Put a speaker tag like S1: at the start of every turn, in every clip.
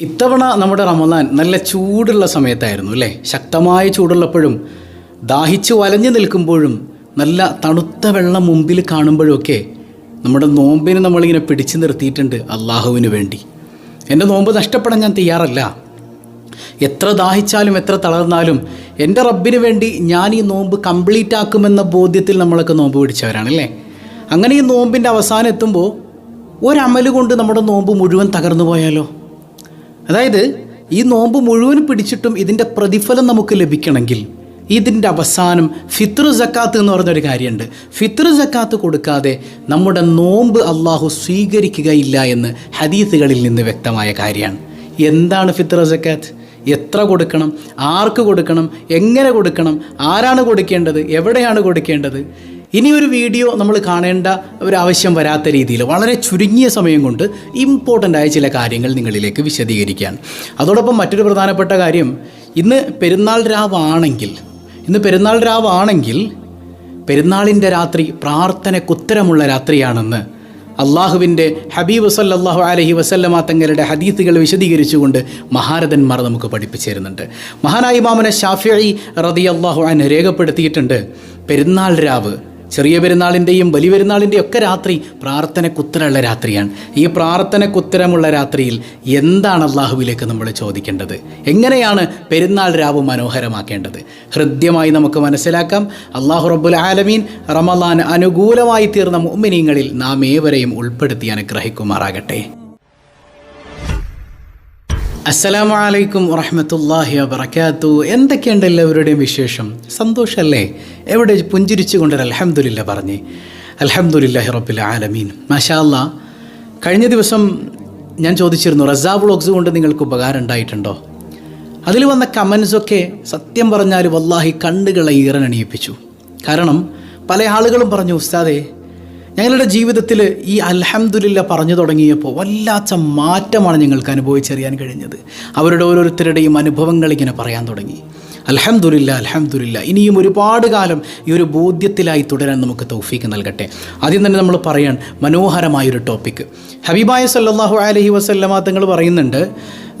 S1: ഇത്തവണ നമ്മുടെ റമദാൻ നല്ല ചൂടുള്ള സമയത്തായിരുന്നു അല്ലേ? ശക്തമായ ചൂടുള്ളപ്പോഴും ദാഹിച്ച് വലഞ്ഞു നിൽക്കുമ്പോഴും നല്ല തണുത്ത വെള്ളം മുമ്പിൽ കാണുമ്പോഴൊക്കെ നമ്മുടെ നോമ്പിനെ നമ്മളിങ്ങനെ പിടിച്ചു നിർത്തിയിട്ടുണ്ട് അള്ളാഹുവിന് വേണ്ടി. എന്റെ നോമ്പ് നഷ്ടപ്പെടാൻ ഞാൻ തയ്യാറല്ല. എത്ര ദാഹിച്ചാലും എത്ര തളർന്നാലും എന്റെ റബ്ബിന് വേണ്ടി ഞാൻ ഈ നോമ്പ് കംപ്ലീറ്റ് ആക്കുമെന്ന ബോധ്യത്തിൽ നമ്മളൊക്കെ നോമ്പ് പിടിച്ചവരാണല്ലേ അങ്ങനെ ഈ നോമ്പിന്റെ അവസാനം എത്തുമ്പോൾ ഒരമൽ കൊണ്ട് നമ്മുടെ നോമ്പ് മുഴുവൻ തകർന്നു പോയാലോ? അതായത് ഈ നോമ്പ് മുഴുവൻ പിടിച്ചിട്ടും ഇതിന്റെ പ്രതിഫലം നമുക്ക് ലഭിക്കണമെങ്കിൽ ഇതിന്റെ അവസാനം ഫിത്ർ ജക്കാത്ത് എന്ന് പറഞ്ഞൊരു കാര്യമുണ്ട്. ഫിത്ർ ജക്കാത്ത് കൊടുക്കാതെ നമ്മുടെ നോമ്പ് അള്ളാഹു സ്വീകരിക്കുകയില്ല എന്ന് ഹദീസുകളിൽ നിന്ന് വ്യക്തമായ കാര്യമാണ്. എന്താണ് ഫിത്ർ ജക്കാത്ത് എത്ര കൊടുക്കണം? ആർക്ക് കൊടുക്കണം? എങ്ങനെ കൊടുക്കണം? ആരാണ് കൊടുക്കേണ്ടത്? എവിടെയാണ് കൊടുക്കേണ്ടത്? ഇനി ഒരു വീഡിയോ നമ്മൾ കാണേണ്ട ഒരു ആവശ്യം വരാത്ത രീതിയിൽ വളരെ ചുരുങ്ങിയ സമയം കൊണ്ട് ഇമ്പോർട്ടന്റ് ആയ ചില കാര്യങ്ങൾ നിങ്ങളിലേക്ക് വിശദീകരിക്കാൻ അതോടൊപ്പം മറ്റൊരു പ്രധാനപ്പെട്ട കാര്യം ഇന്ന് പെരുന്നാൾ രാവാണെങ്കിൽ ഇന്ന് പെരുന്നാൾ രാവാണെങ്കിൽ പെരുന്നാളിന്റെ രാത്രി പ്രാർത്ഥനക്കുത്തരമുള്ള രാത്രിയാണെന്ന് അള്ളാഹുവിന്റെ ഹബീബ് സല്ലല്ലാഹു അലഹി വസല്ലമ തങ്ങളുടെ ഹദീത്തുകൾ വിശദീകരിച്ചുകൊണ്ട് മഹാരഥന്മാർ നമുക്ക് പഠിപ്പിച്ചു തരുന്നുണ്ട്. മഹാനായി മാമന ഷാഫി റതി അള്ളാഹു അൻ രേഖപ്പെടുത്തിയിട്ടുണ്ട് പെരുന്നാൾ രാവ് ചെറിയ പെരുന്നാളിന്റെയും വലിയ പെരുന്നാളിന്റെയും ഒക്കെ രാത്രി പ്രാർത്ഥനക്കുത്തരമുള്ള രാത്രിയാണ്. ഈ പ്രാർത്ഥനക്കുത്തരമുള്ള രാത്രിയിൽ എന്താണ് അള്ളാഹുവിലേക്ക് നമ്മൾ ചോദിക്കേണ്ടത്? എങ്ങനെയാണ് പെരുന്നാൾ രാവ് മനോഹരമാക്കേണ്ടത്? ഹൃദ്യമായി നമുക്ക് മനസ്സിലാക്കാം. അള്ളാഹു റബ്ബുൽ ആലമീൻ റമലാൻ അനുകൂലമായി തീർന്ന മുഅ്മിനീങ്ങളിൽ നാം ഏവരെയും ഉൾപ്പെടുത്തി അനുഗ്രഹിക്കുമാറാകട്ടെ. അസ്സലാമു അലൈക്കും വറഹമത്തല്ലാഹി വബർക്കാത്തു എന്തൊക്കെയുണ്ട് എല്ലാവരുടെയും വിശേഷം? സന്തോഷമല്ലേ എവിടെ പുഞ്ചിരിച്ചുകൊണ്ട് അലഹമുല്ല പറഞ്ഞ്. അലഹമുല്ലാഹി റബ്ബിൽ ആലമീൻ. മാഷാ അല്ലാ കഴിഞ്ഞ ദിവസം ഞാൻ ചോദിച്ചിരുന്നു റസാ വ്ളോഗ്സ് കൊണ്ട് നിങ്ങൾക്ക് ഉപകാരം ഉണ്ടായിട്ടുണ്ടോ? അതിൽ വന്ന കമൻസൊക്കെ സത്യം പറഞ്ഞാൽ വല്ലാഹി കണ്ണുകളെ ഈറനണിയിപ്പിച്ചു. കാരണം പല ആളുകളും പറഞ്ഞു ഉസ്താദേ ഞങ്ങളുടെ ജീവിതത്തിൽ ഈ അൽഹംദുലില്ല പറഞ്ഞു തുടങ്ങിയപ്പോൾ വല്ലാത്ത മാറ്റമാണ് ഞങ്ങൾക്ക് അനുഭവിച്ചറിയാൻ കഴിഞ്ഞത്. അവരുടെ ഓരോരുത്തരുടെയും അനുഭവങ്ങൾ ഇങ്ങനെ പറയാൻ തുടങ്ങി. അൽഹംദുലില്ല അലഹമുല്ല ഇനിയും ഒരുപാട് കാലം ഈ ഒരു ബോധ്യത്തിലായി തുടരാൻ നമുക്ക് തൗഫീക്ക് നൽകട്ടെ. ആദ്യം തന്നെ നമ്മൾ പറയാൻ മനോഹരമായൊരു ടോപ്പിക്ക് ഹബീബായ സല്ലാഹു അലഹി വസല്ലമ തങ്ങൾ പറയുന്നുണ്ട്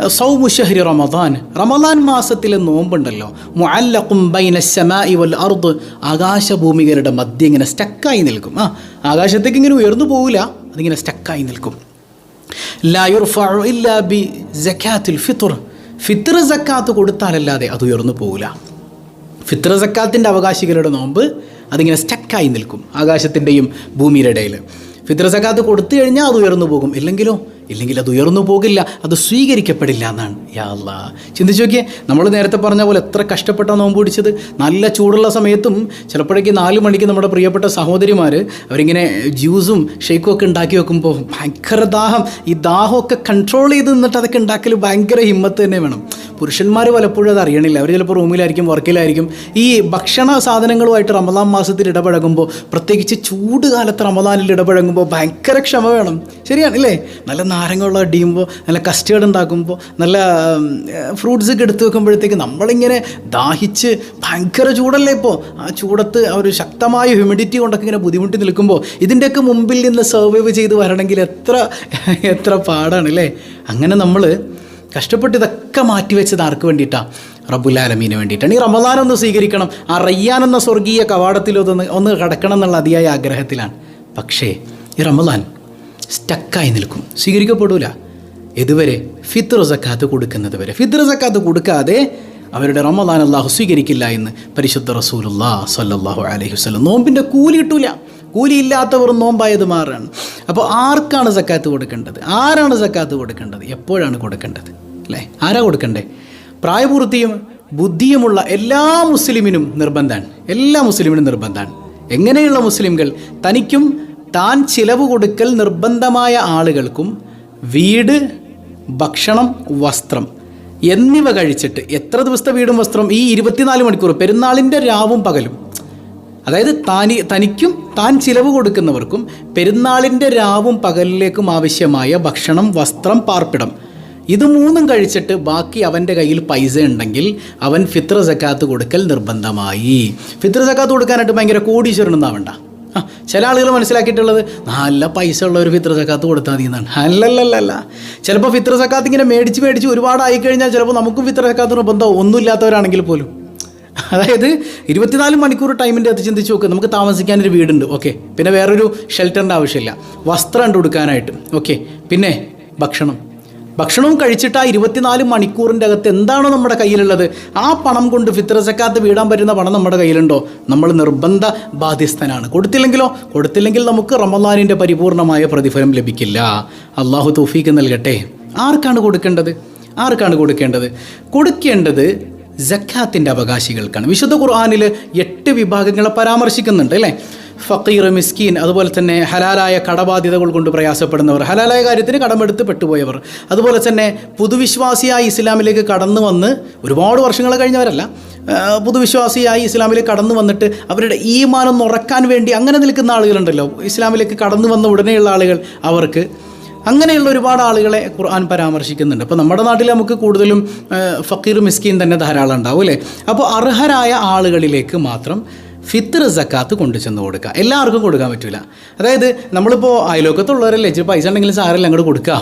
S1: സൗമുഷഹരി റമദാൻ. റമദാൻ മാസത്തിലെ നോമ്പുണ്ടല്ലോ. മുഅല്ലഖും ബൈന ശമാഇ വൽ അർദ്. ആകാശഭൂമികരുടെ മധ്യ ഇങ്ങനെ സ്റ്റക്കായി നിൽക്കും. ആ ആകാശത്തേക്ക് ഇങ്ങനെ ഉയർന്നു പോകില്ല അതിങ്ങനെ സ്റ്റക്കായി നിൽക്കും. ലാ യുർഫഉ ഇല്ലാ ബി സക്കാത്തുൽ ഫിത്ർ. ഫിത്ർ സക്കാത്ത് കൊടുത്താലല്ലാതെ അത് ഉയർന്നു പോകില്ല ഫിത്ര സക്കാത്തിന്റെ അവകാശികളുടെ നോമ്പ് അതിങ്ങനെ സ്റ്റക്കായി നിൽക്കും ആകാശത്തിന്റെയും ഭൂമിയുടെ ഇടയിൽ ഫിത്ര സക്കാത്ത് കൊടുത്തു കഴിഞ്ഞാൽ അത് ഉയർന്നു പോകും. ഇല്ലെങ്കിലോ ഇല്ലെങ്കിൽ അത് ഉയർന്നു പോകില്ല അത് സ്വീകരിക്കപ്പെടില്ല എന്നാണ്. യാ അല്ലാ ചിന്തിച്ചു നോക്കിയേ നമ്മൾ നേരത്തെ പറഞ്ഞ പോലെ എത്ര കഷ്ടപ്പെട്ട നോമ്പ് പിടിച്ചത്. നല്ല ചൂടുള്ള സമയത്തും ചിലപ്പോഴേക്ക് നാല് മണിക്ക് നമ്മുടെ പ്രിയപ്പെട്ട സഹോദരിമാർ അവരിങ്ങനെ ജ്യൂസും ഷേക്കും ഒക്കെ ഉണ്ടാക്കി വെക്കുമ്പോൾ ഭയങ്കര ദാഹം. ഈ ദാഹമൊക്കെ കൺട്രോൾ ചെയ്ത് നിന്നിട്ട് അതൊക്കെ ഉണ്ടാക്കൽ ഭയങ്കര ഹിമ്മത്ത് തന്നെ വേണം. പുരുഷന്മാർ പലപ്പോഴും അത് അറിയണില്ല. അവർ ചിലപ്പോൾ റൂമിലായിരിക്കും വർക്കിലായിരിക്കും. ഈ ഭക്ഷണ സാധനങ്ങളുമായിട്ട് റമദാൻ മാസത്തിൽ ഇടപഴകുമ്പോൾ പ്രത്യേകിച്ച് ചൂട് കാലത്ത് റമദാനിൽ ഇടപഴകുമ്പോൾ ഭയങ്കര ക്ഷമ വേണം. ശരിയാണല്ലേ നല്ല നാരങ്ങ വെള്ളം അടിയുമ്പോൾ നല്ല കസ്റ്റേർഡ് ഉണ്ടാക്കുമ്പോൾ നല്ല ഫ്രൂട്ട്സ് ഒക്കെ എടുത്ത് വെക്കുമ്പോഴത്തേക്ക് നമ്മളിങ്ങനെ ദാഹിച്ച് ഭയങ്കര ചൂടല്ലേ ഇപ്പോൾ ആ ചൂടത്ത് ആ ഒരു ശക്തമായ ഹ്യൂമിഡിറ്റി കൊണ്ടൊക്കെ ഇങ്ങനെ ബുദ്ധിമുട്ടി നിൽക്കുമ്പോൾ ഇതിന്റെയൊക്കെ മുമ്പിൽ നിന്ന് സർവൈവ് ചെയ്ത് വരണമെങ്കിൽ എത്ര എത്ര പാടാണ് അല്ലേ അങ്ങനെ നമ്മൾ കഷ്ടപ്പെട്ട് ഇതൊക്കെ മാറ്റിവെച്ചത് ആർക്ക് വേണ്ടിയിട്ടാണ് റബുലാലമീന് വേണ്ടിയിട്ടാണ്. ഈ റമദാൻ ഒന്ന് സ്വീകരിക്കണം. ആ റയ്യാൻ എന്ന സ്വർഗീയ കവാടത്തിൽ ഒന്ന് കടക്കണം എന്നുള്ള അതിയായ ആഗ്രഹത്തിലാണ്. പക്ഷേ ഈ റമദാൻ സ്റ്റക്കായി നിൽക്കും. സ്വീകരിക്കപ്പെടൂല. ഇതുവരെ ഫിത്ർ സക്കാത്ത് കൊടുക്കുന്നത് വരെ. ഫിത്ർ സക്കാത്ത് കൊടുക്കാതെ അവരുടെ റമദാൻ അള്ളാഹു സ്വീകരിക്കില്ല എന്ന് പരിശുദ്ധ റസൂലുള്ള സല്ലാഹു അലൈഹി വസ്ലം നോമ്പിന്റെ കൂലി കിട്ടൂല. കൂലി ഇല്ലാത്തവർ നോമ്പായത് മാറാണ്. അപ്പോൾ ആർക്കാണ് സക്കാത്ത് കൊടുക്കേണ്ടത്? ആരാണ് സക്കാത്ത് കൊടുക്കേണ്ടത്? എപ്പോഴാണ് കൊടുക്കേണ്ടത്? അല്ലേ? ആരാ കൊടുക്കണ്ടേ? പ്രായപൂർത്തിയും ബുദ്ധിയുമുള്ള എല്ലാ മുസ്ലിമിനും നിർബന്ധമാണ് എല്ലാ മുസ്ലിമിനും നിർബന്ധമാണ് എങ്ങനെയുള്ള മുസ്ലിംകൾ? തനിക്കും താൻ ചിലവ് കൊടുക്കൽ നിർബന്ധമായ ആളുകൾക്കും വീട് ഭക്ഷണം വസ്ത്രം എന്നിവ കഴിച്ചിട്ട് എത്ര ദിവസത്തെ വീടും വസ്ത്രം? ഈ ഇരുപത്തിനാല് മണിക്കൂർ പെരുന്നാളിന്റെ രാവും പകലും അതായത് താനി തനിക്കും താൻ ചിലവ് കൊടുക്കുന്നവർക്കും പെരുന്നാളിന്റെ രാവും പകലിലേക്കും ആവശ്യമായ ഭക്ഷണം വസ്ത്രം പാർപ്പിടം. ഇത് മൂന്നും കഴിച്ചിട്ട് ബാക്കി അവന്റെ കയ്യിൽ പൈസ ഉണ്ടെങ്കിൽ അവൻ ഫിത്ര സക്കാത്ത് കൊടുക്കൽ നിർബന്ധമായി. ഫിത്ര സക്കാത്ത് കൊടുക്കാനായിട്ട് ഭയങ്കര കോടീശ്വരനൊന്നാവണ്ട ആവണ്ട. ചില ആളുകൾ മനസ്സിലാക്കിയിട്ടുള്ളത് നല്ല പൈസ ഉള്ള ഒരു ഫിത്ര സക്കാത്ത് കൊടുത്താൽ മതി എന്നാണ്. അല്ലല്ലല്ല ചിലപ്പോൾ ഫിത്ര സക്കാത്ത് ഇങ്ങനെ മേടിച്ച് മേടിച്ച് ഒരുപാട് ആയിക്കഴിഞ്ഞാൽ ചിലപ്പോൾ നമുക്കും ഫിത്ര സക്കാത്ത് നിർബന്ധം ഒന്നുമില്ലാത്തവരാണെങ്കിൽ പോലും. അതായത് ഇരുപത്തിനാല് മണിക്കൂർ ടൈമിന്റെ അത് ചിന്തിച്ച് നോക്ക് നമുക്ക് താമസിക്കാനൊരു വീടുണ്ട്. ഓക്കെ പിന്നെ വേറൊരു ഷെൽട്ടറിന്റെ ആവശ്യമില്ല. വസ്ത്രം ഉണ്ട് കൊടുക്കാനായിട്ട് ഓക്കെ പിന്നെ ഭക്ഷണം. ഭക്ഷണവും കഴിച്ചിട്ട് ആ ഇരുപത്തിനാല് മണിക്കൂറിന്റെ അകത്ത് എന്താണോ നമ്മുടെ കയ്യിലുള്ളത് ആ പണം കൊണ്ട് ഫിത്ര സക്കാത്ത് വീടാൻ പറ്റുന്ന പണം നമ്മുടെ കയ്യിലുണ്ടോ? നമ്മൾ നിർബന്ധ ബാധ്യസ്ഥനാണ്. കൊടുത്തില്ലെങ്കിലോ? കൊടുത്തില്ലെങ്കിൽ നമുക്ക് റമദാനിന്റെ പരിപൂർണമായ പ്രതിഫലം ലഭിക്കില്ല. അള്ളാഹു തൗഫീക്ക് നൽകട്ടെ. ആർക്കാണ് കൊടുക്കേണ്ടത്? ആർക്കാണ് കൊടുക്കേണ്ടത്? കൊടുക്കേണ്ടത് ജക്കാത്തിന്റെ അവകാശികൾക്കാണ്. വിശുദ്ധ ഖുർആാനിൽ എട്ട് വിഭാഗങ്ങളെ പരാമർശിക്കുന്നുണ്ട് അല്ലേ? ഫക്കീർ മിസ്കീൻ അതുപോലെ തന്നെ ഹലാലായ കടബാധ്യതകൾ കൊണ്ട് പ്രയാസപ്പെടുന്നവർ ഹലാലായ കാര്യത്തിന് കടമെടുത്ത് പെട്ടുപോയവർ അതുപോലെ തന്നെ പുതുവിശ്വാസിയായി ഇസ്ലാമിലേക്ക് കടന്നു വന്ന് ഒരുപാട് വർഷങ്ങൾ കഴിഞ്ഞവരല്ല പുതുവിശ്വാസിയായി ഇസ്ലാമിലേക്ക് കടന്നു വന്നിട്ട് അവരുടെ ഈമാനം ഉറക്കാൻ വേണ്ടി അങ്ങനെ നിൽക്കുന്ന ആളുകളുണ്ടല്ലോ. ഇസ്ലാമിലേക്ക് കടന്നു വന്ന ഉടനെയുള്ള ആളുകൾ അവർക്ക് അങ്ങനെയുള്ള ഒരുപാട് ആളുകളെ ഖുർആൻ പരാമർശിക്കുന്നുണ്ട്. അപ്പോൾ നമ്മുടെ നാട്ടിൽ നമുക്ക് കൂടുതലും ഫക്കീർ മിസ്കീൻ തന്നെ ധാരാളം ഉണ്ടാവും അല്ലേ? അപ്പോൾ അർഹരായ ആളുകളിലേക്ക് മാത്രം ഫിത്തർ സക്കാത്ത് കൊണ്ടു ചെന്ന് കൊടുക്കുക. എല്ലാവർക്കും കൊടുക്കാൻ പറ്റില്ല അതായത് നമ്മളിപ്പോൾ അയലോക്കത്തുള്ളവരല്ലേ ഇച്ചിരി പൈസ ഉണ്ടെങ്കിലും സാരല്ല അങ്ങോട്ട് കൊടുക്കുക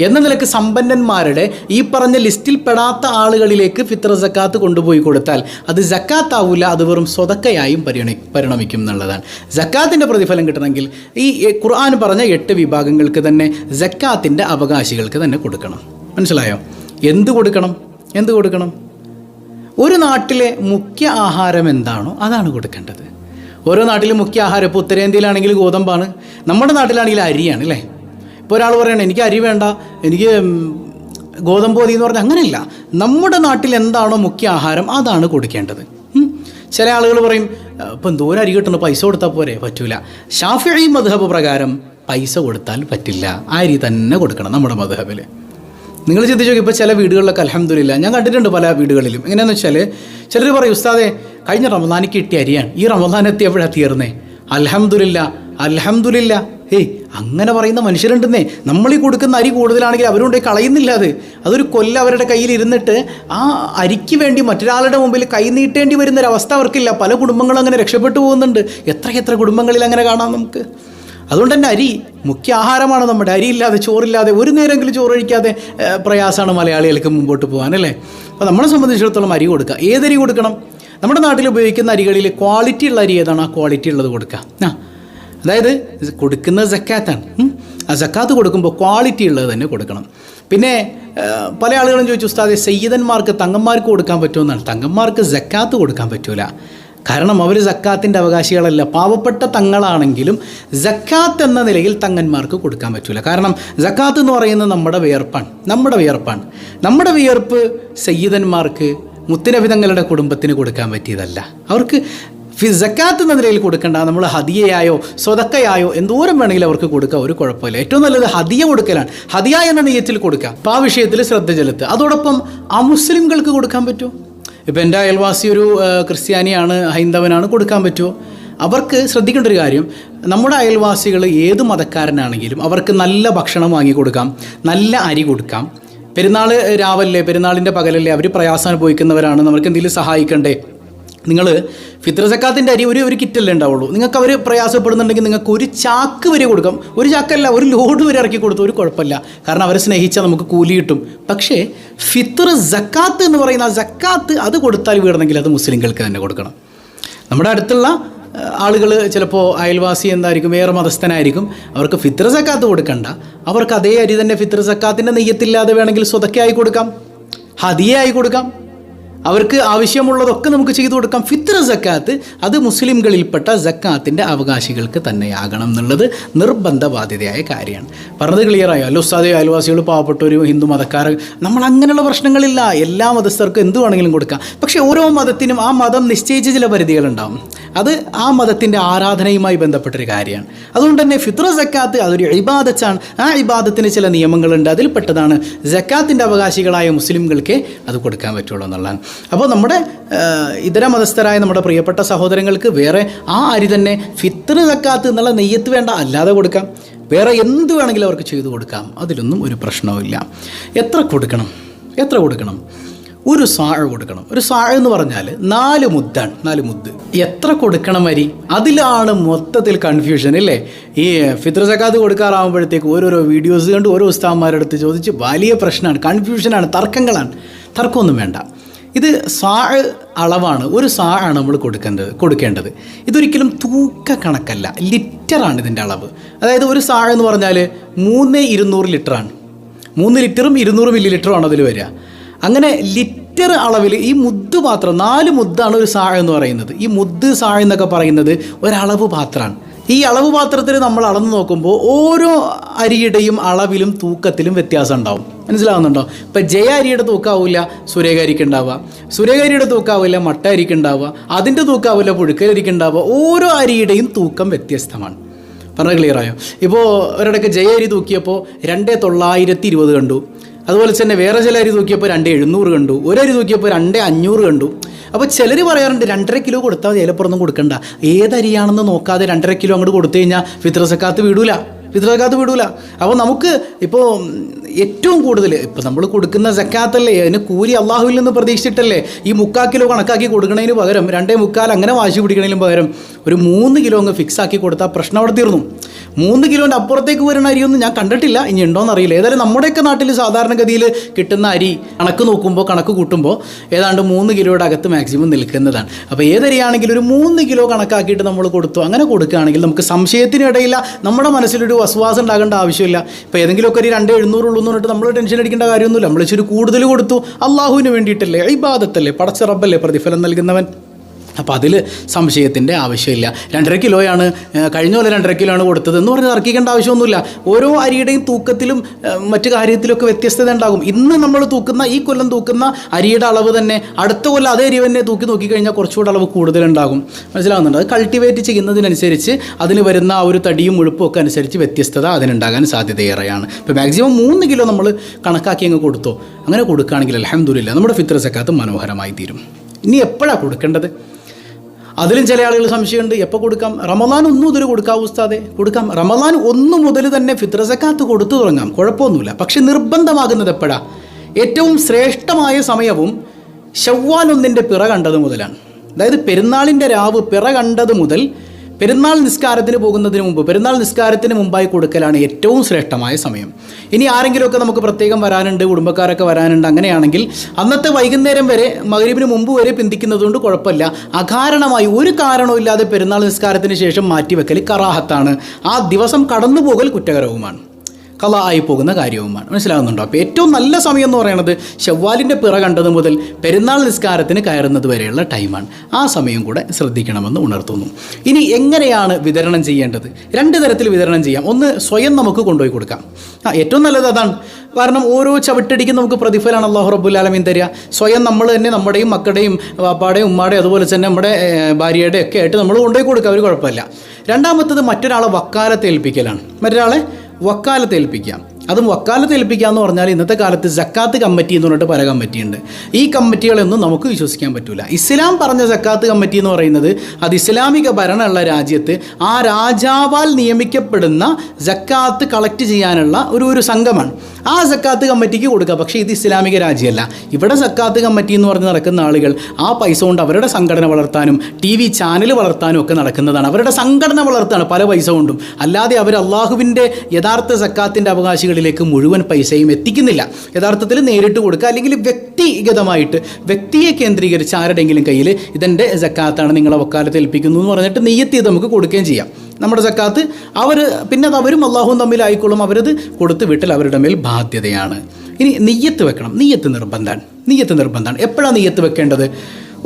S1: എന്ന നിലയ്ക്ക് സമ്പന്നന്മാരുടെ ഈ പറഞ്ഞ ലിസ്റ്റിൽ പെടാത്ത ആളുകളിലേക്ക് ഫിത്ര സക്കാത്ത് കൊണ്ടുപോയി കൊടുത്താൽ അത് ജക്കാത്ത് ആവില്ല അത് വെറും സ്വതക്കയായും പരിണി പരിണമിക്കും എന്നുള്ളതാണ്. ജക്കാത്തിന്റെ പ്രതിഫലം കിട്ടണമെങ്കിൽ ഈ ഖുർആാൻ പറഞ്ഞ എട്ട് വിഭാഗങ്ങൾക്ക് തന്നെ ജക്കാത്തിന്റെ അവകാശികൾക്ക് തന്നെ കൊടുക്കണം. മനസ്സിലായോ? എന്ത് കൊടുക്കണം? എന്ത് കൊടുക്കണം? ഒരു നാട്ടിലെ മുഖ്യ ആഹാരം എന്താണോ അതാണ് കൊടുക്കേണ്ടത്. ഓരോ നാട്ടിലും മുഖ്യ ആഹാരം ഇപ്പോൾ ഉത്തരേന്ത്യയിലാണെങ്കിൽ ഗോതമ്പാണ് നമ്മുടെ നാട്ടിലാണെങ്കിൽ അരിയാണ് അല്ലേ? ഇപ്പോൾ ഒരാൾ പറയണം എനിക്ക് അരി വേണ്ട എനിക്ക് ഗോതമ്പ് മതി എന്ന് പറഞ്ഞാൽ അങ്ങനെയല്ല. നമ്മുടെ നാട്ടിൽ എന്താണോ മുഖ്യ ആഹാരം അതാണ് കൊടുക്കേണ്ടത്. ചില ആളുകൾ പറയും ഇപ്പം എന്തോരം അരി കിട്ടണം പൈസ കൊടുത്താൽ പോരെ പറ്റൂല. ഷാഫി മധുഹബ് പ്രകാരം പൈസ കൊടുത്താൽ പറ്റില്ല. ആ അരി തന്നെ കൊടുക്കണം നമ്മുടെ മധുഹബിൽ നിങ്ങൾ ചിന്തിച്ചു നോക്കി ഇപ്പോൾ ചില വീടുകളിലൊക്കെ അലഹമില്ല ഞാൻ കണ്ടിട്ടുണ്ട് പല വീടുകളിലും. എങ്ങനെയാണെന്ന് വെച്ചാൽ ചിലർ പറയും ഉസ്താദെ കഴിഞ്ഞ റമദാനിക്ക് കിട്ടിയ അരിയാണ് ഈ റമദാൻ എത്തിയപ്പോഴാണ് തീർന്നേ. അലഹമില്ല അലഹമില്ല ഏയ് അങ്ങനെ പറയുന്ന മനുഷ്യരുണ്ടെന്നേ. നമ്മൾ ഈ കൊടുക്കുന്ന അരി കൂടുതലാണെങ്കിൽ അവരുകൊണ്ട് കളയുന്നില്ല അത്. അതൊരു കൊല്ല അവരുടെ കയ്യിൽ ഇരുന്നിട്ട് ആ അരിക്ക് വേണ്ടി മറ്റൊരാളുടെ മുമ്പിൽ കൈ നീട്ടേണ്ടി വരുന്നൊരവസ്ഥ അവർക്കില്ല. പല കുടുംബങ്ങളും അങ്ങനെ രക്ഷപ്പെട്ടു പോകുന്നുണ്ട്. എത്ര എത്ര കുടുംബങ്ങളിൽ അങ്ങനെ കാണാം നമുക്ക്. അതുകൊണ്ട് തന്നെ അരി മുഖ്യ ആഹാരമാണ് നമ്മുടെ. അരിയില്ലാതെ ചോറില്ലാതെ ഒരു നേരമെങ്കിലും ചോറ് കഴിക്കാതെ പ്രയാസമാണ് മലയാളികൾക്ക് മുമ്പോട്ട് പോകാൻ അല്ലേ? അപ്പോൾ നമ്മളെ സംബന്ധിച്ചിടത്തോളം അരി കൊടുക്കുക. ഏതരി കൊടുക്കണം? നമ്മുടെ നാട്ടിൽ ഉപയോഗിക്കുന്ന അരികളിൽ ക്വാളിറ്റി ഉള്ള അരി ഏതാണ്? ആ ക്വാളിറ്റി ഉള്ളത് കൊടുക്കുക. ആ അതായത് കൊടുക്കുന്നത് ജക്കാത്താണ് ആ ജക്കാത്ത് കൊടുക്കുമ്പോൾ ക്വാളിറ്റി ഉള്ളത് തന്നെ കൊടുക്കണം. പിന്നെ പല ആളുകളും ചോദിച്ചു ഉസ്താദെ സയ്യിദന്മാർക്ക് തങ്ങന്മാർക്ക് കൊടുക്കാൻ പറ്റുമെന്നാണ് തങ്ങന്മാർക്ക് ജക്കാത്ത് കൊടുക്കാൻ പറ്റൂല. കാരണം അവർ ജക്കാത്തിന്റെ അവകാശികളല്ല. പാവപ്പെട്ട തങ്ങളാണെങ്കിലും ജക്കാത്ത് എന്ന നിലയിൽ തങ്ങന്മാർക്ക് കൊടുക്കാൻ പറ്റില്ല കാരണം ജക്കാത്ത് എന്ന് പറയുന്നത് നമ്മുടെ വിയർപ്പാണ്. നമ്മുടെ വിയർപ്പാണ്. നമ്മുടെ വിയർപ്പ് സയ്യിദന്മാർക്ക് മുത്തിനഭിതങ്ങളുടെ കുടുംബത്തിന് കൊടുക്കാൻ പറ്റിയതല്ല. അവർക്ക് ഫി ജക്കാത്ത് എന്ന നിലയിൽ കൊടുക്കേണ്ട. നമ്മൾ ഹദിയയായോ സ്വതക്കയായോ എന്തോരം വേണമെങ്കിലും അവർക്ക് കൊടുക്കുക ഒരു കുഴപ്പമില്ല. ഏറ്റവും നല്ലത് ഹദിയ കൊടുക്കലാണ്. ഹദിയ എന്ന നെയ്യത്തിൽ കൊടുക്കുക അപ്പോൾ ആ വിഷയത്തിൽ ശ്രദ്ധ ചെലുത്തുക. അതോടൊപ്പം അമുസ്ലിംകൾക്ക് കൊടുക്കാൻ പറ്റുമോ? ഇപ്പം എന്റെ അയൽവാസി ഒരു ക്രിസ്ത്യാനിയാണ് ഹൈന്ദവനാണ് കൊടുക്കാൻ പറ്റുമോ? അവർക്ക് ശ്രദ്ധിക്കേണ്ട ഒരു കാര്യം നമ്മുടെ അയൽവാസികൾ ഏത് മതക്കാരനാണെങ്കിലും അവർക്ക് നല്ല ഭക്ഷണം വാങ്ങി കൊടുക്കാം. നല്ല അരി കൊടുക്കാം. പെരുന്നാൾ രാവല്ലേ പെരുന്നാളിന്റെ പകലല്ലേ അവർ പ്രയാസം അനുഭവിക്കുന്നവരാണ്. നമുക്ക് എന്തെങ്കിലും സഹായിക്കണ്ടേ? നിങ്ങൾ ഫിത്ര സക്കാത്തിന്റെ അരി ഒരു ഒരു കിറ്റല്ലേ ഉണ്ടാവുള്ളൂ. നിങ്ങൾക്ക് അവർ പ്രയാസപ്പെടുന്നുണ്ടെങ്കിൽ നിങ്ങൾക്ക് ഒരു ചാക്ക് വരെ കൊടുക്കാം. ഒരു ചാക്കല്ല ഒരു ലോഡ് വരെ ഇറക്കി കൊടുത്തു ഒരു കുഴപ്പമില്ല. കാരണം അവരെ സ്നേഹിച്ചാൽ നമുക്ക് കൂലി കിട്ടും. പക്ഷേ ഫിത്ര ജക്കാത്ത് എന്ന് പറയുന്ന ആ സക്കാത്ത് അത് കൊടുത്താൽ വീടണമെങ്കിൽ അത് മുസ്ലിങ്ങൾക്ക് തന്നെ കൊടുക്കണം. നമ്മുടെ അടുത്തുള്ള ആളുകൾ ചിലപ്പോൾ അയൽവാസി എന്തായിരിക്കും വേറെ മതസ്ഥനായിരിക്കും. അവർക്ക് ഫിത്ര സക്കാത്ത് കൊടുക്കണ്ട. അവർക്ക് അതേ അരി തന്നെ ഫിത്ര സക്കാത്തിന്റെ നെയ്യത്തില്ലാതെ വേണമെങ്കിൽ സ്വതക്കയായി കൊടുക്കാം. ഹദിയായി കൊടുക്കാം. അവർക്ക് ആവശ്യമുള്ളതൊക്കെ നമുക്ക് ചെയ്തു കൊടുക്കാം. ഫിത്ര സക്കാത്ത് അത് മുസ്ലിംകളിൽപ്പെട്ട സക്കാത്തിന്റെ അവകാശികൾക്ക് തന്നെയാകണം എന്നുള്ളത് നിർബന്ധ ബാധ്യതയായ കാര്യമാണ്. പറഞ്ഞത് ക്ലിയറായോ അല്ലോ സാധ്യ അയൽവാസികൾ പാവപ്പെട്ടവരും ഹിന്ദു മതക്കാർ നമ്മൾ അങ്ങനെയുള്ള പ്രശ്നങ്ങളില്ല. എല്ലാ മതസ്ഥർക്കും എന്ത് വേണമെങ്കിലും കൊടുക്കാം. പക്ഷേ ഓരോ മതത്തിനും ആ മതം നിശ്ചയിച്ച ചില പരിധികളുണ്ടാവും അത് ആ മതത്തിന്റെ ആരാധനയുമായി ബന്ധപ്പെട്ടൊരു കാര്യമാണ്. അതുകൊണ്ട് തന്നെ ഫിത്ര സക്കാത്ത് അതൊരു ഇബാദത്താണ്. ആ ഇബാദത്തിന് ചില നിയമങ്ങളുണ്ട്. അതിൽപ്പെട്ടതാണ് ജക്കാത്തിന്റെ അവകാശികളായ മുസ്ലിംകൾക്ക് അത് കൊടുക്കാൻ പറ്റുള്ളൂ എന്നുള്ളതാണ്. അപ്പോൾ നമ്മുടെ ഇതര മതസ്ഥരായ നമ്മുടെ പ്രിയപ്പെട്ട സഹോദരങ്ങൾക്ക് വേറെ ആ അരി തന്നെ ഫിത്ര സക്കാത്ത് എന്നുള്ള നെയ്യത്ത് വേണ്ട അല്ലാതെ കൊടുക്കാം. വേറെ എന്ത് വേണമെങ്കിലും അവർക്ക് ചെയ്തു കൊടുക്കാം. അതിലൊന്നും ഒരു പ്രശ്നവുമില്ല എത്ര കൊടുക്കണം? എത്ര കൊടുക്കണം? ഒരു സാഴ കൊടുക്കണം. ഒരു സാഴ എന്ന് പറഞ്ഞാൽ നാല് മുദ്ദാണ് നാല് മുദ്ദ് എത്ര കൊടുക്കണം അരി? അതിലാണ് മൊത്തത്തിൽ കൺഫ്യൂഷൻ അല്ലേ ഈ ഫിത്ര സക്കാത്ത് കൊടുക്കാറാകുമ്പോഴത്തേക്ക് ഓരോരോ വീഡിയോസ് കണ്ട് ഓരോ ഉസ്താവന്മാരെടുത്ത് ചോദിച്ച് വലിയ പ്രശ്നമാണ് കൺഫ്യൂഷനാണ് തർക്കങ്ങളാണ്. തർക്കമൊന്നും വേണ്ട. ഇത് സാ അളവാണ്. ഒരു സാ ആണ് നമ്മൾ കൊടുക്കേണ്ടത് കൊടുക്കേണ്ടത്. ഇതൊരിക്കലും തൂക്ക കണക്കല്ല. ലിറ്ററാണ് ഇതിന്റെ അളവ്. അതായത് ഒരു സാ എന്ന് പറഞ്ഞാൽ മൂന്ന് ഇരുന്നൂറ് ലിറ്ററാണ്. മൂന്ന് ലിറ്ററും ഇരുന്നൂറ് മില്ലി ലിറ്ററുമാണ് അതിൽ വരിക. അങ്ങനെ ലിറ്റർ അളവിൽ ഈ മുദ്ദ് പാത്രം നാല് മുദ്ദാണ് ഒരു സാ എന്ന് പറയുന്നത്. ഈ മുദ്ദ് സാ എന്നൊക്കെ പറയുന്നത് ഒരളവ് പാത്രമാണ്. ഈ അളവ് പാത്രത്തിൽ നമ്മൾ അളന്ന് നോക്കുമ്പോൾ ഓരോ അരിയുടെയും അളവിലും തൂക്കത്തിലും വ്യത്യാസം ഉണ്ടാവും. മനസ്സിലാവുന്നുണ്ടോ? ഇപ്പം ജയ അരിയുടെ തൂക്കാവില്ല സുരേഖ അരിക്ക് ഉണ്ടാവുക. സുരേഖ അരിയുടെ തൂക്കാവില്ല മട്ട അരിക്ക് ഉണ്ടാവുക. അതിന്റെ തൂക്കാവില്ല പുഴുക്കലരിക്ക് ഉണ്ടാവുക. ഓരോ അരിയുടെയും തൂക്കം വ്യത്യസ്തമാണ്. പറഞ്ഞ ക്ലിയർ ആയോ? ഇപ്പോൾ ഒരിടയ്ക്ക് ജയ അരി തൂക്കിയപ്പോൾ രണ്ടേ തൊള്ളായിരത്തി ഇരുപത് കണ്ടു. അതുപോലെ തന്നെ വേറെ ചില അരി തൂക്കിയപ്പോൾ രണ്ട് എഴുന്നൂറ് കണ്ടു. ഒരു അരി തൂക്കിയപ്പോൾ രണ്ട് അഞ്ഞൂറ് കണ്ടു. അപ്പോൾ ചിലർ പറയാറുണ്ട് രണ്ടര കിലോ കൊടുത്താൽ മതി അതിലപ്പുറമൊന്നും കൊടുക്കണ്ട. ഏതരിയാണെന്ന് നോക്കാതെ രണ്ടര കിലോ അങ്ങോട്ട് കൊടുത്തു കഴിഞ്ഞാൽ ഫിത്രസക്കാത്ത് വിടൂല. ഫിത്രസക്കാത്ത് വിടൂല. അപ്പോൾ നമുക്ക് ഇപ്പോൾ ഏറ്റവും കൂടുതൽ ഇപ്പോൾ നമ്മൾ കൊടുക്കുന്ന സക്കാത്തല്ലേ? അതിന് കൂലി അള്ളാഹുവിൽ നിന്ന് പ്രതീക്ഷിച്ചിട്ടല്ലേ? ഈ മുക്കാൽ കിലോ കണക്കാക്കി കൊടുക്കുന്നതിന് പകരം രണ്ടേ മുക്കാൽ അങ്ങനെ വാശി പിടിക്കണതിനും പകരം ഒരു മൂന്ന് കിലോ അങ്ങ് ഫിക്സ് ആക്കി കൊടുത്താൽ പ്രശ്നം അവിടെ തീർന്നു. മൂന്ന് കിലോന്റെ അപ്പുറത്തേക്ക് വരുന്ന അരിയൊന്നും ഞാൻ കണ്ടിട്ടില്ല ഇനി ഉണ്ടോയെന്ന് അറിയില്ല. ഏതായാലും നമ്മുടെയൊക്കെ നാട്ടിൽ സാധാരണഗതിയിൽ കിട്ടുന്ന അരി കണക്ക് നോക്കുമ്പോൾ കണക്ക് കൂട്ടുമ്പോൾ ഏതാണ്ട് മൂന്ന് കിലോയുടെ അകത്ത് മാക്സിമം നിൽക്കുന്നതാണ്. അപ്പോൾ ഏതരിയാണെങ്കിലും ഒരു മൂന്ന് കിലോ കണക്കാക്കിയിട്ട് നമ്മൾ കൊടുത്തു. അങ്ങനെ കൊടുക്കുകയാണെങ്കിൽ നമുക്ക് സംശയത്തിനിടയില്ല നമ്മുടെ മനസ്സിലൊരു വസ്വാസം ഉണ്ടാകേണ്ട ആവശ്യമില്ല. ഇപ്പോൾ ഏതെങ്കിലുമൊക്കെ ഒരു രണ്ട് എഴുന്നൂറുള്ളൂ എന്ന് പറഞ്ഞിട്ട് നമ്മൾ ടെൻഷൻ അടിക്കേണ്ട കാര്യമൊന്നുമില്ല. നമ്മൾ ഇച്ചിരി കൂടുതൽ കൊടുത്തു. അള്ളാഹുവിന് വേണ്ടിയിട്ടല്ലേ? ഇബാദത്തല്ലേ? റബ്ബല്ലേ പ്രതിഫലം നൽകുന്നവൻ? അപ്പോൾ അതിൽ സംശയത്തിന്റെ ആവശ്യമില്ല. രണ്ടര കിലോയാണ് കഴിഞ്ഞ പോലെ രണ്ടര കിലോ ആണ് കൊടുത്തത് എന്ന് പറഞ്ഞ് തർക്കിക്കേണ്ട ആവശ്യമൊന്നുമില്ല. ഓരോ അരിയുടെയും തൂക്കത്തിലും മറ്റു കാര്യത്തിലൊക്കെ വ്യത്യസ്തത ഉണ്ടാകും. ഇന്ന് നമ്മൾ തൂക്കുന്ന ഈ കൊല്ലം തൂക്കുന്ന അരിയുടെ അളവ് തന്നെ അടുത്ത കൊല്ലം അതേ അരി തന്നെ തൂക്കി നോക്കിക്കഴിഞ്ഞാൽ കുറച്ചുകൂടെ അളവ് കൂടുതലുണ്ടാകും. മനസ്സിലാവുന്നുണ്ട്? അത് കൾട്ടിവേറ്റ് ചെയ്യുന്നതിനനുസരിച്ച് അതിന് വരുന്ന ആ ഒരു തടിയും മുഴുപ്പും ഒക്കെ അനുസരിച്ച് വ്യത്യസ്തത അതിനുണ്ടാകാൻ സാധ്യതയേറെയാണ്. ഇപ്പോൾ മാക്സിമം മൂന്ന് കിലോ നമ്മൾ കണക്കാക്കി അങ്ങ് കൊടുത്തോ. അങ്ങനെ കൊടുക്കുകയാണെങ്കിൽ അലഹമുല്ല നമ്മുടെ ഫിത്ര സക്കാത്ത് മനോഹരമായി തീരും. ഇനി എപ്പോഴാണ് കൊടുക്കേണ്ടത്? അതിലും ചില ആളുകൾ സംശയമുണ്ട്. എപ്പോൾ കൊടുക്കാം? റമദാൻ ഒന്നും മുതൽ കൊടുക്കാം ഉസ്താദെ. കൊടുക്കാം. റമദാൻ ഒന്ന് മുതൽ തന്നെ ഫിത്ര സക്കാത്ത് കൊടുത്തു തുടങ്ങാം. കുഴപ്പമൊന്നുമില്ല. പക്ഷെ നിർബന്ധമാകുന്നത് എപ്പോഴാ? ഏറ്റവും ശ്രേഷ്ഠമായ സമയവും ഷവ്വാൽ ഒന്നിന്റെ പിറ കണ്ടത് മുതലാണ്. അതായത് പെരുന്നാളിന്റെ രാവ് പിറ കണ്ടത് മുതൽ പെരുന്നാൾ നിസ്കാരത്തിന് പോകുന്നതിന് മുമ്പ് പെരുന്നാൾ നിസ്കാരത്തിന് മുമ്പായി കൊടുക്കലാണ് ഏറ്റവും ശ്രേഷ്ഠമായ സമയം. ഇനി ആരെങ്കിലുമൊക്കെ നമുക്ക് പ്രത്യേകം വരാനുണ്ട് കുടുംബക്കാരൊക്കെ വരാനുണ്ട് അങ്ങനെയാണെങ്കിൽ അന്നത്തെ വൈകുന്നേരം വരെ മകരീബിന് മുമ്പ് വരെ പിന്തിക്കുന്നതുകൊണ്ട് കുഴപ്പമില്ല. അകാരണമായി ഒരു കാരണവുമില്ലാതെ പെരുന്നാൾ നിസ്കാരത്തിന് ശേഷം മാറ്റിവെക്കൽ കറാഹത്താണ്. ആ ദിവസം കടന്നുപോകൽ കുറ്റകരവുമാണ്. കല ആയി പോകുന്ന കാര്യവുമാണ്. മനസ്സിലാകുന്നുണ്ടോ? അപ്പോൾ ഏറ്റവും നല്ല സമയം എന്ന് പറയുന്നത് ഷവ്വാലിന്റെ പിറ കണ്ടത് മുതൽ പെരുന്നാൾ നിസ്കാരത്തിന് കയറുന്നത് വരെയുള്ള ടൈമാണ്. ആ സമയം കൂടെ ശ്രദ്ധിക്കണമെന്ന് ഉണർത്തുന്നു. ഇനി എങ്ങനെയാണ് വിതരണം ചെയ്യേണ്ടത്? രണ്ട് തരത്തിൽ വിതരണം ചെയ്യാം. ഒന്ന് സ്വയം നമുക്ക് കൊണ്ടുപോയി കൊടുക്കാം. ആ ഏറ്റവും നല്ലത് അതാണ്. കാരണം ഓരോ ചവിട്ടടിക്കും നമുക്ക് പ്രതിഫലമാണ് അള്ളാഹു റബ്ബുല്ലാലമീൻ തരിക. സ്വയം നമ്മൾ തന്നെ നമ്മുടെയും മക്കളുടെയും പാപ്പാടെയും ഉമ്മാടെയും അതുപോലെ തന്നെ നമ്മുടെ ഭാര്യയുടെയൊക്കെ ആയിട്ട് നമ്മൾ കൊണ്ടുപോയി കൊടുക്കുക. ഒരു കുഴപ്പമില്ല. രണ്ടാമത്തത് മറ്റൊരാളെ വക്കാലത്ത് ഏൽപ്പിക്കലാണ്. മറ്റൊരാളെ വക്കാലത്ത് ഏൽപ്പിക്കാം. അതും വക്കാലത്ത് ഏൽപ്പിക്കുക എന്ന് പറഞ്ഞാൽ ഇന്നത്തെ കാലത്ത് ജക്കാത്ത് കമ്മിറ്റി എന്ന് പറഞ്ഞിട്ട് പല കമ്മിറ്റിയുണ്ട്. ഈ കമ്മിറ്റികളൊന്നും നമുക്ക് വിശ്വസിക്കാൻ പറ്റില്ല ഇസ്ലാം പറഞ്ഞ ജക്കാത്ത് കമ്മിറ്റി എന്ന് പറയുന്നത് അത് ഇസ്ലാമിക ഭരണമുള്ള രാജ്യത്ത് ആ രാജാവാൽ നിയമിക്കപ്പെടുന്ന ജക്കാത്ത് കളക്ട് ചെയ്യാനുള്ള ഒരു ഒരു സംഘമാണ്. ആ സക്കാത്ത് കമ്മിറ്റിക്ക് കൊടുക്കുക. പക്ഷേ ഇത് ഇസ്ലാമിക രാജ്യമല്ല. ഇവിടെ സക്കാത്ത് കമ്മിറ്റി എന്ന് പറഞ്ഞ് നടക്കുന്ന ആളുകൾ ആ പൈസ കൊണ്ട് അവരുടെ സംഘടന വളർത്താനും ടി വി ചാനൽ വളർത്താനും ഒക്കെ നടക്കുന്നതാണ്. അവരുടെ സംഘടന വളർത്താണ് പല പൈസ കൊണ്ടും. അല്ലാതെ അവർ അള്ളാഹുവിന്റെ യഥാർത്ഥ സക്കാത്തിന്റെ അവകാശികളിലേക്ക് മുഴുവൻ പൈസയും എത്തിക്കുന്നില്ല. യഥാർത്ഥത്തിൽ നേരിട്ട് കൊടുക്കുക അല്ലെങ്കിൽ വ്യക്തിഗതമായിട്ട് വ്യക്തിയെ കേന്ദ്രീകരിച്ച് ആരുടെങ്കിലും കയ്യിൽ ഇതെന്റെ ജക്കാത്താണ് നിങ്ങളെ വക്കാലത്ത് ഏൽപ്പിക്കുന്നു എന്ന് പറഞ്ഞിട്ട് നെയ്യത്തി നമുക്ക് കൊടുക്കുകയും ചെയ്യാം. നമ്മുടെ ജക്കാത്ത് അവർ പിന്നെ അത് അവരും അള്ളാഹുവും തമ്മിലായിക്കോളും അവരത് കൊടുത്ത് വിട്ടാൽ അവരുടെ മേൽ ബാധ്യതയാണ്. ഇനി നെയ്യത്ത് വെക്കണം. നെയ്യത്ത് നിർബന്ധമാണ്. നെയ്യത്ത് നിർബന്ധമാണ്. എപ്പോഴാണ് നെയ്യത്ത് വെക്കേണ്ടത്?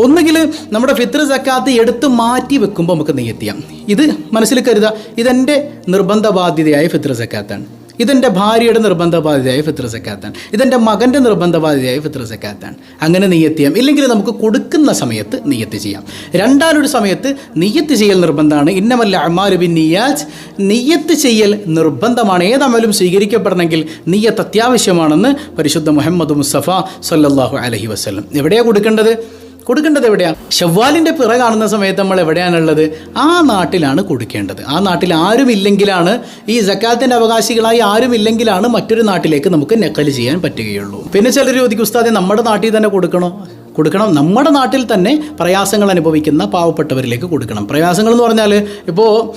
S1: ഒന്നുകിൽ നമ്മുടെ ഫിത്ര സക്കാത്ത് എടുത്ത് മാറ്റി വെക്കുമ്പോൾ നമുക്ക് നെയ്യെത്തിയാം ഇത് മനസ്സിൽ കരുതുക ഇതെന്റെ നിർബന്ധ ബാധ്യതയായ ഫിത്ര സക്കാത്താണ്. ഇതെന്റെ ഭാര്യയുടെ നിർബന്ധ ബാധ്യതയായ ഫിത്ര സക്കാത്താണ്. ഇതെന്റെ മകന്റെ നിർബന്ധ ബാധ്യതയായ ഫിത്ര സക്കാത്താണ്. അങ്ങനെ നെയ്യത്ത് ചെയ്യാം. ഇല്ലെങ്കിൽ നമുക്ക് കൊടുക്കുന്ന സമയത്ത് നെയ്യത്ത് ചെയ്യാം. രണ്ടാലൊരു സമയത്ത് നെയ്യത്ത് ചെയ്യൽ നിർബന്ധമാണ്. ഇന്നമല്ല അമാലു ബിൻ നിയാജ്. നെയ്യത്ത് ചെയ്യൽ നിർബന്ധമാണ്. ഏതമലും സ്വീകരിക്കപ്പെടണമെങ്കിൽ നെയ്യത്ത് അത്യാവശ്യമാണെന്ന് പരിശുദ്ധ മുഹമ്മദ് മുസ്തഫ സല്ലാഹു അലഹി വസ്ലം എവിടെയാണ് കൊടുക്കേണ്ടത്? കൊടുക്കേണ്ടത് എവിടെയാണ്? ഷവ്വാലിന്റെ പിറ കാണുന്ന സമയത്ത് നമ്മൾ എവിടെയാണുള്ളത്? ആ നാട്ടിലാണ് കൊടുക്കേണ്ടത്. ആ നാട്ടിൽ ആരുമില്ലെങ്കിലാണ് ഈ ജക്കാത്തിന്റെ അവകാശികളായി ആരുമില്ലെങ്കിലാണ് മറ്റൊരു നാട്ടിലേക്ക് നമുക്ക് നക്കൽ ചെയ്യാൻ പറ്റുകയുള്ളൂ. പിന്നെ ചിലർ ചോദിക്കും ഉസ്താദെ നമ്മുടെ നാട്ടിൽ തന്നെ കൊടുക്കണോ? കൊടുക്കണം. നമ്മുടെ നാട്ടിൽ തന്നെ പ്രയാസങ്ങൾ അനുഭവിക്കുന്ന പാവപ്പെട്ടവരിലേക്ക് കൊടുക്കണം. പ്രയാസങ്ങൾ എന്ന് പറഞ്ഞാൽ ഇപ്പോൾ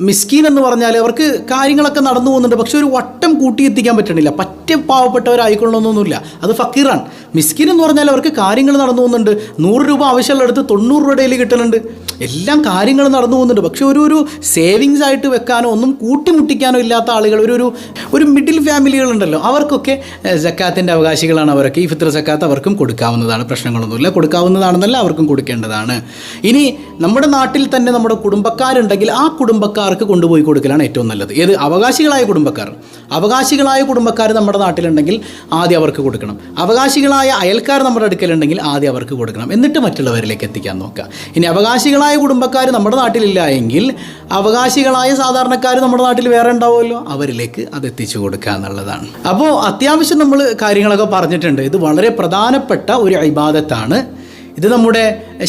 S1: മിസ്കീൻ എന്ന് പറഞ്ഞാൽ അവർക്ക് കാര്യങ്ങളൊക്കെ നടന്നു പോകുന്നുണ്ട്. പക്ഷെ ഒരു വട്ടം കൂട്ടിയെത്തിക്കാൻ പറ്റണില്ല. പറ്റ പാവപ്പെട്ടവരായിക്കൊള്ളണമെന്നൊന്നുമില്ല. അത് ഫക്കീറാണ്. മിസ്കിൻ എന്ന് പറഞ്ഞാൽ അവർക്ക് കാര്യങ്ങൾ നടന്നു പോകുന്നുണ്ട്. നൂറ് രൂപ ആവശ്യമുള്ളിടത്ത് തൊണ്ണൂറ് രൂപ ഡെയിലി കിട്ടുന്നുണ്ട് എല്ലാം കാര്യങ്ങൾ നടന്നു പോകുന്നുണ്ട്. പക്ഷേ ഒരു ഒരു സേവിങ്സ് ആയിട്ട് വെക്കാനോ ഒന്നും കൂട്ടിമുട്ടിക്കാനോ ഇല്ലാത്ത ആളുകൾ ഒരു ഒരു ഒരു മിഡിൽ ഫാമിലികളുണ്ടല്ലോ. അവർക്കൊക്കെ ജക്കാത്തിന്റെ അവകാശികളാണ് അവരൊക്കെ. ഈ ഫിത്ര ജക്കാത്ത് അവർക്കും കൊടുക്കാവുന്നതാണ്. പ്രശ്നങ്ങളൊന്നുമില്ല. കൊടുക്കാവുന്നതാണെന്നല്ല അവർക്കും കൊടുക്കേണ്ടതാണ്. ഇനി നമ്മുടെ നാട്ടിൽ തന്നെ നമ്മുടെ കുടുംബക്കാരുണ്ടെങ്കിൽ ആ കുടുംബക്കാർക്ക് കൊണ്ടുപോയി കൊടുക്കലാണ് ഏറ്റവും നല്ലത്. ഏത്? അവകാശികളായ കുടുംബക്കാർ. അവകാശികളായ കുടുംബക്കാർ നമ്മുടെ നാട്ടിലുണ്ടെങ്കിൽ ആദ്യം അവർക്ക് കൊടുക്കണം. അവകാശികളായ അയൽക്കാർ നമ്മുടെ അടുക്കലുണ്ടെങ്കിൽ ആദ്യം അവർക്ക് കൊടുക്കണം. എന്നിട്ട് മറ്റുള്ളവരിലേക്ക് എത്തിക്കാൻ നോക്കുക. ഇനി അവകാശികളായ കുടുംബക്കാർ നമ്മുടെ നാട്ടിലില്ല എങ്കിൽ അവകാശികളായ സാധാരണക്കാർ നമ്മുടെ നാട്ടിൽ വേറെ ഉണ്ടാവുമല്ലോ? അവരിലേക്ക് അത് എത്തിച്ചു കൊടുക്കുക എന്നുള്ളതാണ്. അപ്പോൾ അത്യാവശ്യം നമ്മൾ കാര്യങ്ങളൊക്കെ പറഞ്ഞിട്ടുണ്ട്. ഇത് വളരെ പ്രധാനപ്പെട്ട ഒരു ഇബാദത്താണ് ഇത് നമ്മുടെ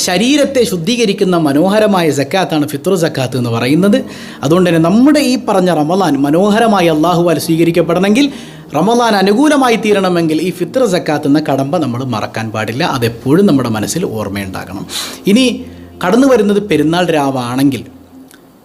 S1: ശരീരത്തെ ശുദ്ധീകരിക്കുന്ന മനോഹരമായ സക്കാത്താണ് ഫിത്ർ സക്കാത്ത് എന്ന് പറയുന്നത്. അതുകൊണ്ട് തന്നെ നമ്മുടെ ഈ പറഞ്ഞ റമലാൻ മനോഹരമായി അള്ളാഹുവാൽ സ്വീകരിക്കപ്പെടണമെങ്കിൽ റമലാൻ അനുകൂലമായി തീരണമെങ്കിൽ ഈ ഫിത്ർ സക്കാത്ത് എന്ന കടമ്പ നമ്മൾ മറക്കാൻ പാടില്ല. അതെപ്പോഴും നമ്മുടെ മനസ്സിൽ ഓർമ്മയുണ്ടാകണം. ഇനി കടന്നു വരുന്നത് പെരുന്നാൾ രാവാണെങ്കിൽ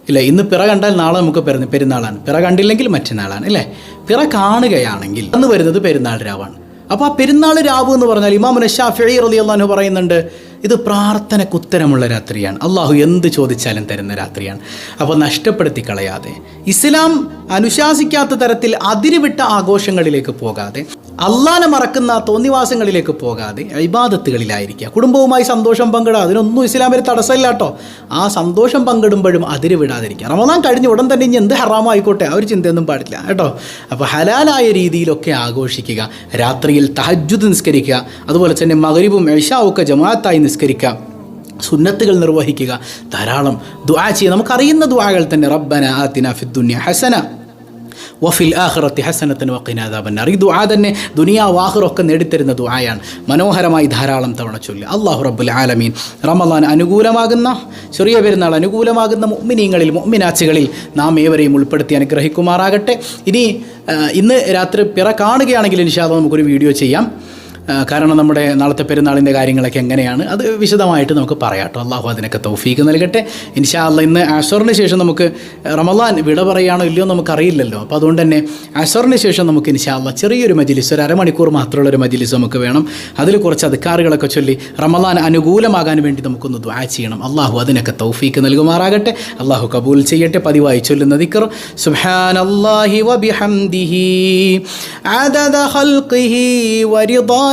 S1: ഇല്ല ഇന്ന് പിറ കണ്ടാൽ നാളെ നമുക്ക് പെരുന്ന പെരുന്നാളാണ്. പിറ കണ്ടില്ലെങ്കിൽ മറ്റന്നാളാണ് അല്ലേ പിറ കാണുകയാണെങ്കിൽ അന്ന് വരുന്നത് പെരുന്നാൾ രാവാണ്. അപ്പോൾ ആ പെരുന്നാൾ രാവ് എന്ന് പറഞ്ഞാൽ ഇമാമുന ഷാഫി റലി അള്ളഹാനു പറയുന്നുണ്ട് ഇത് പ്രാർത്ഥനയ്ക്ക് ഉത്തരമുള്ള രാത്രിയാണ്. അള്ളാഹു എന്ത് ചോദിച്ചാലും തരുന്ന രാത്രിയാണ്. അപ്പോൾ നഷ്ടപ്പെടുത്തി കളയാതെ. ഇസ്ലാം അനുശാസിക്കാത്ത തരത്തിൽ അതിരുവിട്ട ആഘോഷങ്ങളിലേക്ക് പോകാതെ അള്ളാനെ മറക്കുന്ന തോന്നിവാസങ്ങളിലേക്ക് പോകാതെ ഇബാദത്തുകളിലായിരിക്കുക. കുടുംബവുമായി സന്തോഷം പങ്കിടുക അതിനൊന്നും ഇസ്ലാമിൽ തടസ്സമില്ല കേട്ടോ ആ സന്തോഷം പങ്കിടുമ്പോഴും അതിര് വിടാതിരിക്കുക. റമദാൻ കഴിഞ്ഞ ഉടൻ തന്നെ ഇനി എന്ത് ഹറാമായിക്കോട്ടെ ആ ഒരു ചിന്തയൊന്നും പാടില്ല കേട്ടോ. അപ്പോൾ ഹലാലായ രീതിയിലൊക്കെ ആഘോഷിക്കുക രാത്രിയിൽ തഹജ്ജുദ് നിസ്കരിക്കുക അതുപോലെ തന്നെ മകരിവും എഷാവും ഒക്കെ ജമാഅത്തായി നിസ്കരിക്കുക സുന്നത്തുകൾ നിർവഹിക്കുക ധാരാളം ദുആ ചെയ്യുക. നമുക്കറിയുന്ന ദുആകൾ തന്നെ റബ്ബന ആത്തിന ഫിദ്ദുന്യ ഹസന. വഫിൽ ആഹ്റത്തി ഹസനത്തിന് വക്കിനാദാബന്നാർ ഈ ദുആ തന്നെ ദുനിയാവ് ആഹ്റൊക്കെ നേടിത്തരുന്ന ദുആയാണ്. മനോഹരമായി ധാരാളം തവണ ചൊല്ലി. അള്ളാഹു റബ്ബുൽ ആലമീൻ. റമദാൻ അനുകൂലമാകുന്ന ചെറിയ പെരുന്നാൾ അനുകൂലമാകുന്ന മുഅ്മിനീങ്ങളിൽ മുഅ്മിനാച്ചുകളിൽ നാം ഏവരെയും ഉൾപ്പെടുത്തി അനുഗ്രഹിക്കുമാറാകട്ടെ. ഇനി ഇന്ന് രാത്രി പിറ കാണുകയാണെങ്കിൽ ഇൻഷാദ് നമുക്കൊരു വീഡിയോ ചെയ്യാം. കാരണം നമ്മുടെ നാളത്തെ പെരുന്നാളിന്റെ കാര്യങ്ങളൊക്കെ എങ്ങനെയാണ്? അത് വിശദമായിട്ട് നമുക്ക് പറയാം കേട്ടോ. അള്ളാഹു അതിനൊക്കെ തൗഫീക്ക് നൽകട്ടെ. ഇൻഷാ അല്ല ഇന്ന് അസറിന് ശേഷം നമുക്ക് റമദാൻ വിട പറയുകയാണോ ഇല്ലയോ നമുക്കറിയില്ലല്ലോ. അപ്പോൾ അതുകൊണ്ട് തന്നെ അസറിന് ശേഷം നമുക്ക് ഇൻഷാ അല്ല ചെറിയൊരു മജിലിസ് ഒരു അരമണിക്കൂർ മാത്രമുള്ള ഒരു മജിലിസ് നമുക്ക് വേണം. അതിൽ കുറച്ച് അധികാരികളൊക്കെ ചൊല്ലി റമദാൻ അനുകൂലമാകാൻ വേണ്ടി നമുക്കൊന്ന് ദ്വാ ചെയ്യണം. അള്ളാഹു അതിനൊക്കെ തൗഫീക്ക് നൽകുമാറാകട്ടെ. അള്ളാഹു കബൂൽ ചെയ്യട്ടെ. പതിവായി ചൊല്ലുന്ന ദിക്കർ സുഹാൻ വബിഹംദിഹി അദദ ഖൽഖിഹി വരിദാ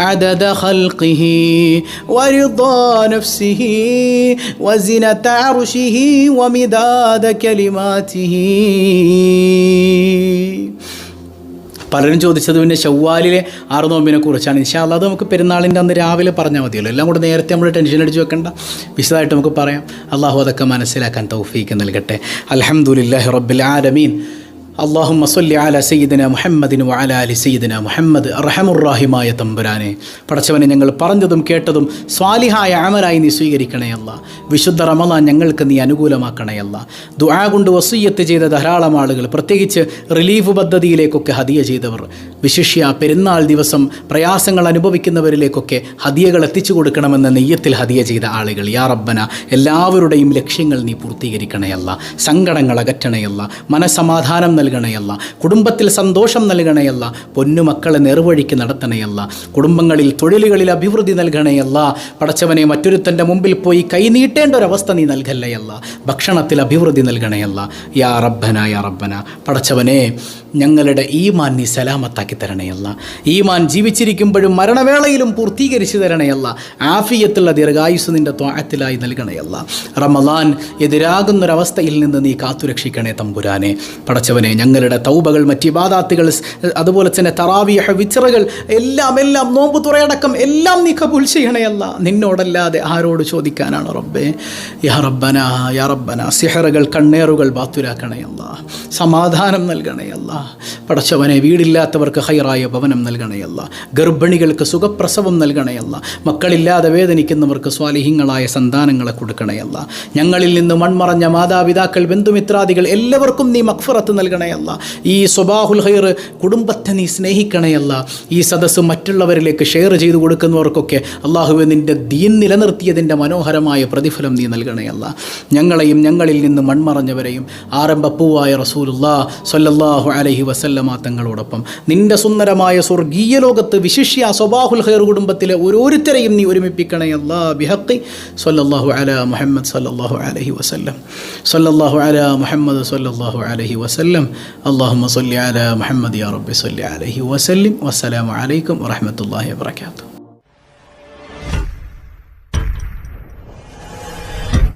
S1: عدد خلقه ورضا نفسه وزنة عرشه ومداد كلماته പലരും ചോദിച്ചത് പിന്നെ ഷവ്വാലിലെ ആറ് നോമ്പിനെ കുറിച്ചാണ് ഇൻഷാല്ല അത് നമുക്ക് പെരുന്നാളിൻ്റെ അന്ന് രാവിലെ പറഞ്ഞാൽ മതിയല്ലോ എല്ലാം കൂടെ നേരത്തെ നമ്മൾ ടെൻഷൻ അടിച്ച് വെക്കണ്ട വിശദമായിട്ട് നമുക്ക് പറയാം അള്ളാഹു അതൊക്കെ മനസ്സിലാക്കാൻ തൗഫീക്ക് നൽകട്ടെ അലഹമുല്ലാഹി റബ്ബിൽ ആലമീൻ അള്ളാഹും മസൊല്ലി അല സയ്യിദിന മുഹമ്മദിന് വഅല അലി സയ്യിദിന മുഹമ്മദ്. റഹമുറാഹിമായ തമ്പുരാനെ പടച്ചവനെ ഞങ്ങൾ പറഞ്ഞതും കേട്ടതും സ്വാലിഹായ അമരായി നീ സ്വീകരിക്കണയല്ല വിശുദ്ധ റമദാൻ ഞങ്ങൾക്ക് നീ അനുകൂലമാക്കണയല്ല ദുആ കൊണ്ട് വസൂയ്യത്ത് ചെയ്ത ധാരാളം ആളുകൾ പ്രത്യേകിച്ച് റിലീഫ് പദ്ധതിയിലേക്കൊക്കെ ഹദിയ ചെയ്തവർ വിശിഷ്യ പെരുന്നാൾ ദിവസം പ്രയാസങ്ങൾ അനുഭവിക്കുന്നവരിലേക്കൊക്കെ ഹദിയകൾ എത്തിച്ചു കൊടുക്കണമെന്ന നെയ്യത്തിൽ ഹദിയ ചെയ്ത ആളുകൾ യാ റബ്ബന എല്ലാവരുടെയും ലക്ഷ്യങ്ങൾ നീ പൂർത്തീകരിക്കണയല്ല സങ്കടങ്ങൾ അകറ്റണയല്ല മനസമാധാനം നൽകണയല്ല. കുടുംബത്തിൽ സന്തോഷം നൽകണയല്ല. പൊന്നുമക്കളെ നേർവഴിക്ക് നടത്തണയല്ല. കുടുംബങ്ങളിൽ തൊഴിലുകളിൽ അഭിവൃദ്ധി നൽകണയല്ല. പടച്ചവനെ മറ്റൊരുത്തന്റെ മുമ്പിൽ പോയി കൈനീട്ടേണ്ട ഒരവസ്ഥ നീ നൽകല്ലയല്ല. ഭക്ഷണത്തിൽ അഭിവൃദ്ധി നൽകണയല്ല. യാ റബ്ബന യാ റബ്ബന. പടച്ചവനെ ഞങ്ങളുടെ ഈമാൻ നീ സലാമത്താക്കി തരണയല്ല. ഈമാൻ ജീവിച്ചിരിക്കുമ്പോഴും മരണവേളയിലും പൂർത്തീകരിച്ചു തരണയല്ല. ആഫിയത്തുള്ള ദീർഘായുസ് നിന്റെ ത്വാഴത്തിലായി നൽകണയല്ല. റമലാൻ എതിരാകുന്നൊരവസ്ഥയിൽ നിന്ന് നീ കാത്തുരക്ഷിക്കണേ തമ്പുരാനെ. പടച്ചവനെ ഞങ്ങളുടെ തൗബകൾ മറ്റ് ഇബാദാത്തുകൾ അതുപോലെ തന്നെ തറാവിയഹ വിച്ചറകൾ എല്ലാം എല്ലാം നോമ്പ് തുറയടക്കം എല്ലാം നീ കബൂൽ ചെയ്യണയല്ല നിന്നോടല്ലാതെ ആരോട് ചോദിക്കാനാണ് റബ്ബേ? യാ റബ്ബന യാ റബ്ബന സിഹറുകൾ കണ്ണേറുകൾ ബാത്തുരാക്കണയല്ല സമാധാനം നൽകണയല്ല പടച്ചവനെ വീടില്ലാത്തവർക്ക് ഹൈറായ ഭവനം നൽകണയല്ല ഗർഭിണികൾക്ക് സുഖപ്രസവം നൽകണയല്ല മക്കളില്ലാതെ വേദനിക്കുന്നവർക്ക് സ്വാലിഹിങ്ങളായ സന്താനങ്ങളെ കൊടുക്കണയല്ല ഞങ്ങളിൽ നിന്ന് മൺമറഞ്ഞ മാതാപിതാക്കൾ ബന്ധുമിത്രാദികൾ എല്ലാവർക്കും നീ മക്ഫറത്ത് നൽകണേ അല്ല ഈ സ്വബാഹുൽ ഹൈർ കുടുംബത്തെ നീ സ്നേഹിക്കണേ അല്ല ഈ സദസ്സ് മറ്റുള്ളവരിലേക്ക് ഷെയർ ചെയ്ത് കൊടുക്കുന്നവർക്കൊക്കെ അള്ളാഹുവെ നിന്റെ ദീൻ നിലനിർത്തിയതിന്റെ മനോഹരമായ പ്രതിഫലം നീ നൽകണേ അല്ല ഞങ്ങളെയും ഞങ്ങളിൽ നിന്ന് മൺമറഞ്ഞവരെയും ആരംഭപ്പൂവായ റസൂലുല്ലാ സൊല്ലാഹു അലഹി വസല്ലമ തങ്ങളോടൊപ്പം. നിന്റെ സുന്ദരമായ സ്വർഗീയ ലോകത്ത് വിശിഷ്യ സ്വബാഹുൽ ഹൈർ കുടുംബത്തിലെ ഓരോരുത്തരെയും നീ ഒരുമിപ്പിക്കണേ അല്ലാ ബിഹക്കി സൊല്ലാഹു അല മുഹമ്മദ് സല്ലാഹു അലഹി വസല്ലം. സൊല്ലാഹു അല മുഹമ്മദ് സൊല്ലാഹു അലഹി വസല്ലം. അല്ലാഹുമ്മ സല്ലി അല മുഹമ്മദ് യാ റബ്ബി സല്ലി അലഹി വസല്ലിം വസ്സലാമലൈക്കും വറഹമത്തല്ലാഹി വാത്തു